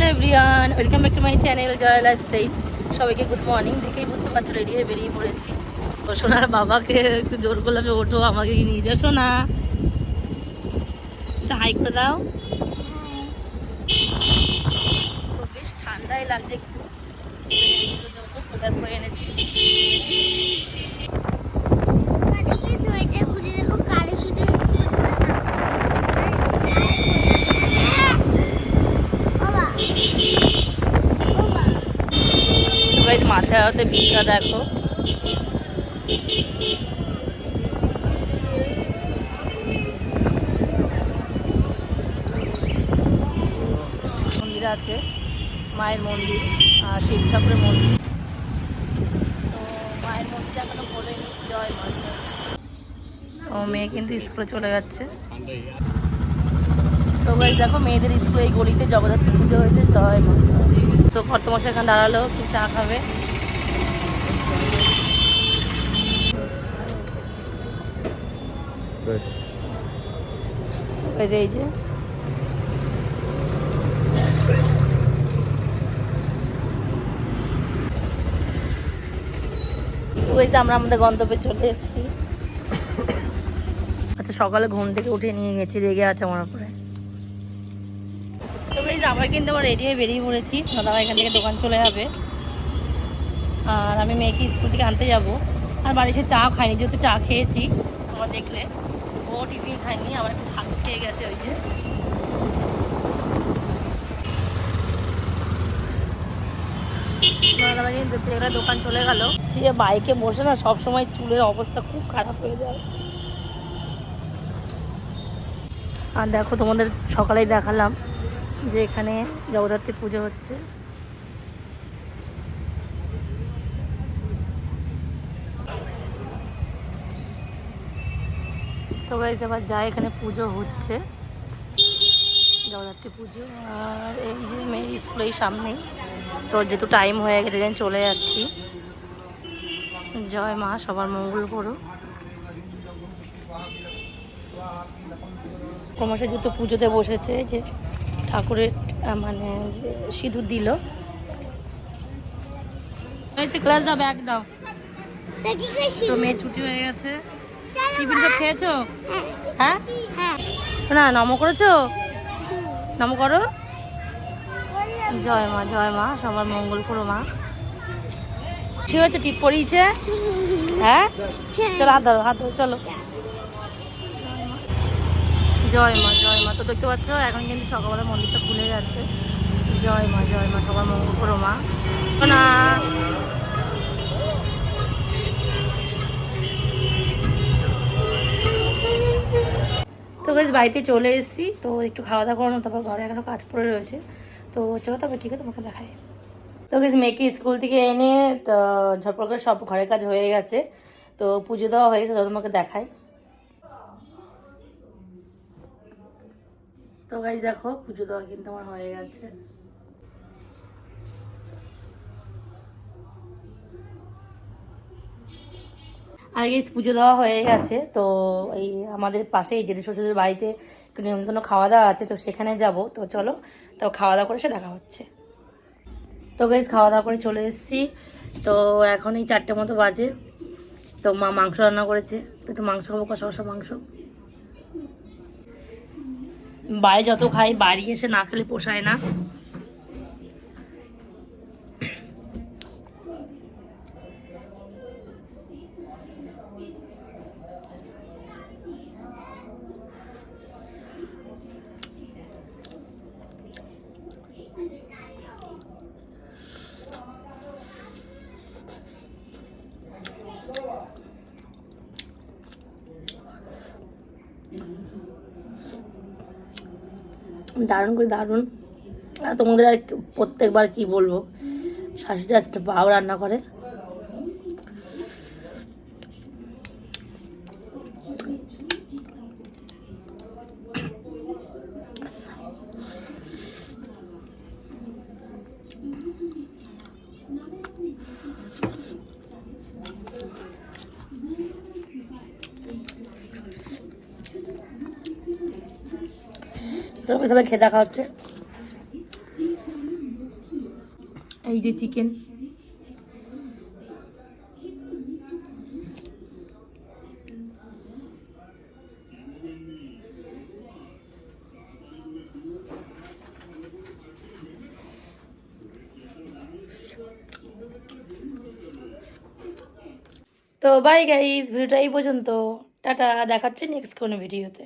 Hello everyone, welcome back to my channel Joy lifestyle সবাইকে good morning, দেখেই বুঝতে পারছ রেডি হয়ে বেরিয়ে পড়েছি। ও সোনার বাবাকে একটু জোর করলাম ওঠো, আমাকে নিয়ে যা না? একটা হাই করে দাও। বেশ ঠান্ডাই লাগছে একটু। সোয়েটার পরে এনেছি। তো হাতে ভিড়টা দেখো। মন্দির আছে, মায়ের মন্দির আর শিব ঠাকুরের মন্দির। তো মায়ের মন্দিরটা এখনও খোলেনি জয় মা। ও মেয়ে কিন্তু স্কুলে চলে যাচ্ছে তো গাইজ দেখো মেয়েদের স্কুলে এই গলিতে জগদ্ধাত্রী পুজো হয়েছে জয় মা তো কর্তমশাই এখানে দাঁড়াল, কি চা খাবে? এই যে। ওই আমরা আমাদের গন্তব্যে চলে এসেছি। আচ্ছা সকালে ঘুম থেকে উঠে নিয়ে গেছি, রেগে আছে আমার উপরে। আমরা কিন্তু আবার রেডি হয়ে বেরিয়ে পড়েছি। দাদা এখান থেকে দোকান চলে যাবে। আর আমি মেয়েকে স্কুল থেকে আনতে যাব। আর বাড়ি এসে চা খাইনি, যেহেতু চা খেয়েছি। আমার দেখলে, ও টিফিন খাইনি আমার একটু ছাদ খেয়ে গেছে ওই যে। দোকান চলে যে বাইকে বসে না চুলের অবস্থা খুব খারাপ হয়ে যায়। আর দেখো, তোমাদের সকালেই দেখালাম। যে এখানে জগদ্ধাত্রী পুজো হচ্ছে। তো গাইজ এবার যায় এখানে পুজো হচ্ছে, জগদ্ধাত্রী পুজো, আর এই যে মেয়ে স্কুলের সামনেই। তো যেহেতু টাইম হয়ে গেছে যেন চলে যাচ্ছি। জয় মা, সবার মঙ্গল করো। ক্রমশ যেহেতু পুজোতে বসেছে, যে ঠাকুরের মানে সিঁদুর দিল। ক্লাস তো ছুটি হয়ে গেছে। খেয়েছো? হ্যাঁ? করো। জয় মা জয় মা, সবার মা। ঠিক টিপ পড়িয়েছে। হ্যাঁ? চলো, হাত হাত ধরো, চলো। জয় মা জয় মা। তো দেখতে পাচ্ছ, এখন কিন্তু সকালবেলা মন্দিরটা খুলে গেছে। জয় মা জয় মা, সবার মঙ্গল করো মা। না। তো বেশ বাড়িতে চলে এসেছি। তো একটু খাওয়া দাওয়া করানো, তারপর ঘরে এখনও কাজ পড়ে রয়েছে। তো চলো তবে ঠিক আছে তোমাকে দেখায় তো বেশ মেয়েকে স্কুল থেকে এনে, তো ঝটপট করে সব ঘরের কাজ হয়ে গেছে। তো পুজো দেওয়া হয়ে গেছে তো তোমাকে দেখাই। তো গাইজ দেখো, পুজো দেওয়া কিন্তু আমার হয়ে গেছে। আর গেছ পুজো দেওয়া হয়ে গেছে, তো এই আমাদের পাশে এই জেঠু শ্বশুরের বাড়িতে একটু নিমন্ত্রণ খাওয়া দাওয়া আছে, তো সেখানে যাব। তো চলো, তো খাওয়া দাওয়া করে সে দেখা হচ্ছে। তো গাইজ খাওয়া দাওয়া করে চলে এসেছি। তো এখন এই চারটে মতো বাজে। তো মা মাংস রান্না করেছে। তো একটু মাংস খাব, কষা কষা মাংস। বাইরে যত খাই বাড়ি এসে না খেলে পোষায় না। দারুণ করে দারুণ। তোমাদের আর প্রত্যেকবার কি বলব? শাশুড়ি জাস্ট পাও রান্না করে। সবাই সবাই খেয়ে দেখা হচ্ছে। এই যে চিকেন। তো বাই গাইস ভিডিওটা এই পর্যন্ত। টাটা দেখাচ্ছে নেক্সট কোনো ভিডিওতে